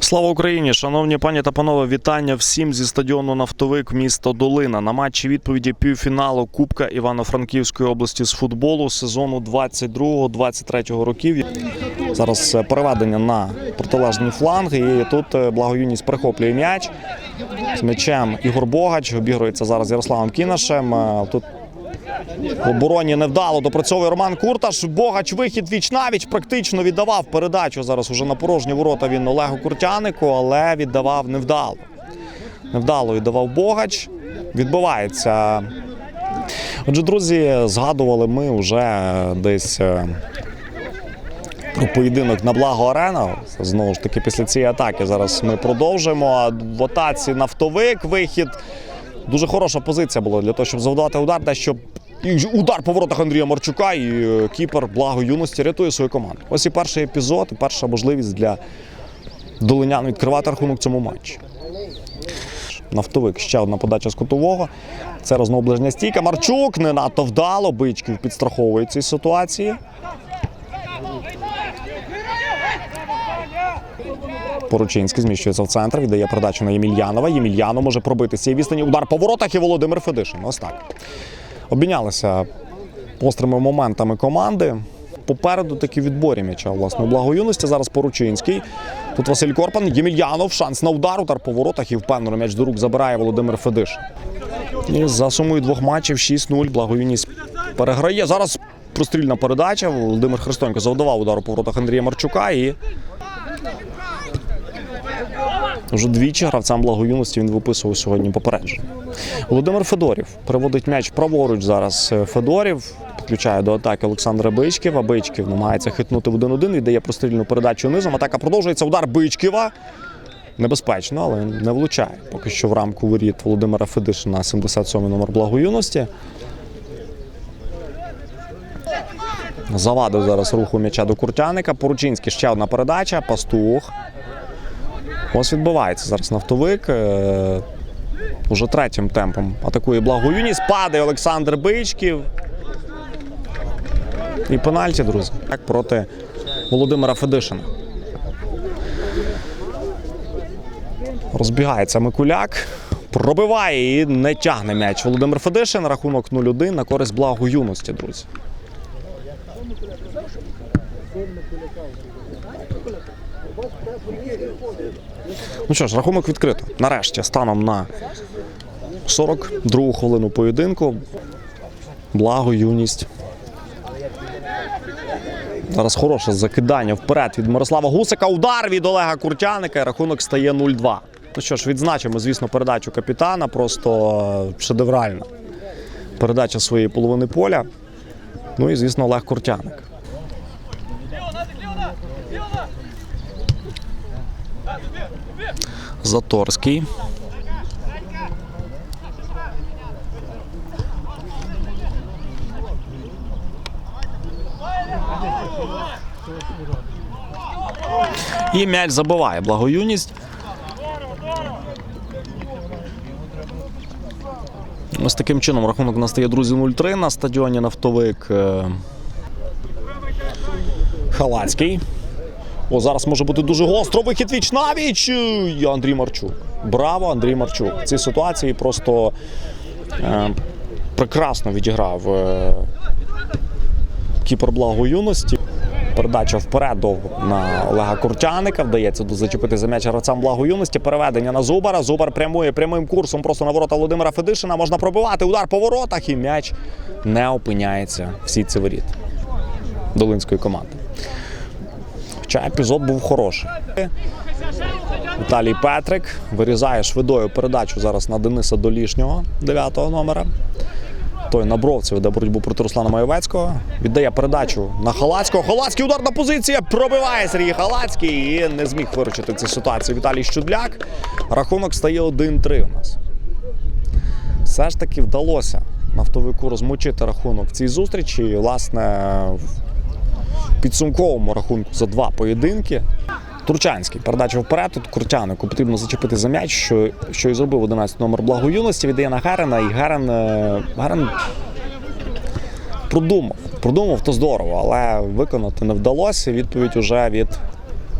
Слава Україні, шановні пані та панове, вітання всім зі стадіону Нафтовик місто Долина на матчі відповіді півфіналу Кубка Івано-Франківської області з футболу сезону 22-23 років. Зараз е, переведення на протилежний фланг. І тут е, благоюність прихоплює м'яч з м'ячем Ігор Богач обігрується зараз Ярославом Кінашем. Е, тут в обороні невдало допрацьовує Роман Курташ. Богач вихід віч навіч практично віддавав передачу. Зараз уже на порожні ворота він Олегу Куртянику, але віддавав невдало. Невдало віддавав Богач. Відбувається. Отже, друзі, згадували ми вже десь е, про поєдинок на благо арена. Знову ж таки, після цієї атаки зараз ми продовжуємо. В атаці нафтовик вихід. Дуже хороша позиція була для того, щоб завдати удар, дещо і удар по воротах Андрія Марчука, і е, кіпер благо юності рятує свою команду. Ось і перший епізод, і перша можливість для долинян відкривати рахунок цьому матчі. Нафтовик ще одна подача з кутового. Це розмов ближня стійка. Марчук не надто вдало. Бичків підстраховує цій ситуації. Поручинський зміщується в центр, віддає передачу на Ємельянова. Ємельянов може пробити з цієї відстані. Удар по воротах і Володимир Федишин. Ось так. Обмінялися острими моментами команди. Попереду такі відборі м'яча власне у благоюності. Зараз Поручинський. Тут Василь Корпан, Ємельянов, шанс на удар, удар по воротах і впевнено м'яч до рук забирає Володимир Федишин. І за сумою двох матчів 6-0 благоюність переграє. Зараз прострільна передача. Володимир Христонько завдавав удару по воротах Андрія Марчука і вже двічі гравцям благоюності він виписував сьогодні попередження. Володимир Федорів приводить м'яч праворуч зараз. е, Федорів підключає до атаки Олександра Бичківа. Бичків намагається хитнути в 1-1, віддає прострільну передачу низом. Атака продовжується. Удар Бичківа. Небезпечно, але не влучає. Поки що в рамку воріт Володимира Федишина 77 номер благоюності. Завадив зараз руху м'яча до Куртяника. Поручинський ще одна передача. Пастух. Ось відбувається зараз нафтовик. е, Уже третім темпом атакує благо юність. Падає Олександр Бичків. І пенальті, друзі. Так, проти Володимира Федишина. Розбігається Микуляк. Пробиває і не тягне м'яч. Володимир Федишин. Рахунок 0-1 на користь благо юності, друзі. Ну що ж, рахунок відкрито. Нарешті, станом на 42 хвилину поєдинку. Благо, юність. Зараз хороше закидання вперед від Мирослава Гусика. Удар від Олега Куртяника. Рахунок стає 0-2. Ну що ж, відзначимо, звісно, передачу капітана. Просто шедевральна передача своєї половини поля. Ну і, звісно, Олег Куртяник. Заторський. І м'яч забиває благоюність. Ось таким чином рахунок настає, друзі, 0-3 на стадіоні Нафтовик. Е, Халацький. О, зараз може бути дуже гостро. Вихід віч навіч. І Андрій Марчук. Браво, Андрій Марчук. В цій ситуації просто е, прекрасно відіграв е, кіпер благо юності. Передача вперед довго на Олега Куртяника. Вдається зачепити за м'яч гравцям благо юності. Переведення на Зубара. Зубар прямує прямим курсом просто на ворота Володимира Федишина. Можна пробивати. Удар по воротах і м'яч не опиняється в сітці воріт долинської команди. Хоча епізод був хороший. Віталій Петрик вирізає швидою передачу зараз на Дениса Долішнього, 9-го номера. Той на бровці веде боротьбу проти Руслана Майовецького. Віддає передачу на Халацького. Халацький ударна позиція. Пробиває Сергій Халацький і не зміг виручити цю ситуацію Віталій Щудляк. Рахунок стає 1-3 у нас. Все ж таки вдалося нафтовику розмочити рахунок в цій зустрічі. І, власне, підсумковому рахунку за два поєдинки. Турчанський передача вперед. Тут Куртянику потрібно зачепити за м'яч, що, що і зробив 11 номер благо юності. Віддає на Герена, і Герен, е, Герен продумав. Продумав то здорово, але виконати не вдалося. Відповідь уже від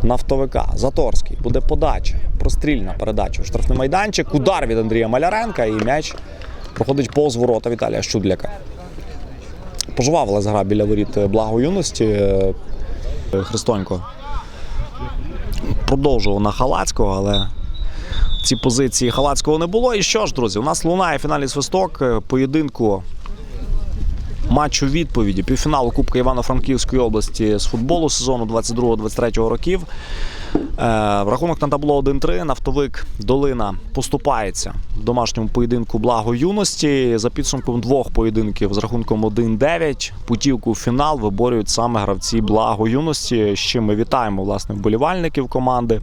нафтовика. Заторський. Буде подача. Прострільна передача в штрафний майданчик. Удар від Андрія Маляренка і м'яч проходить повз ворота Віталія Щудляка. Пожвавилась гра біля воріт благо юності. Е, Христонько продовжував на Халацького, але ці позиції Халацького не було. І що ж, друзі, у нас лунає фінальний свисток е, поєдинку матчу відповіді півфіналу Кубка Івано-Франківської області з футболу сезону 22-23 років. Е, рахунок на табло 1-3. Нафтовик Долина поступається в домашньому поєдинку благо юності. За підсумком двох поєдинків з рахунком 1-9 путівку в фінал виборюють саме гравці благо юності. З ми вітаємо власне вболівальників команди.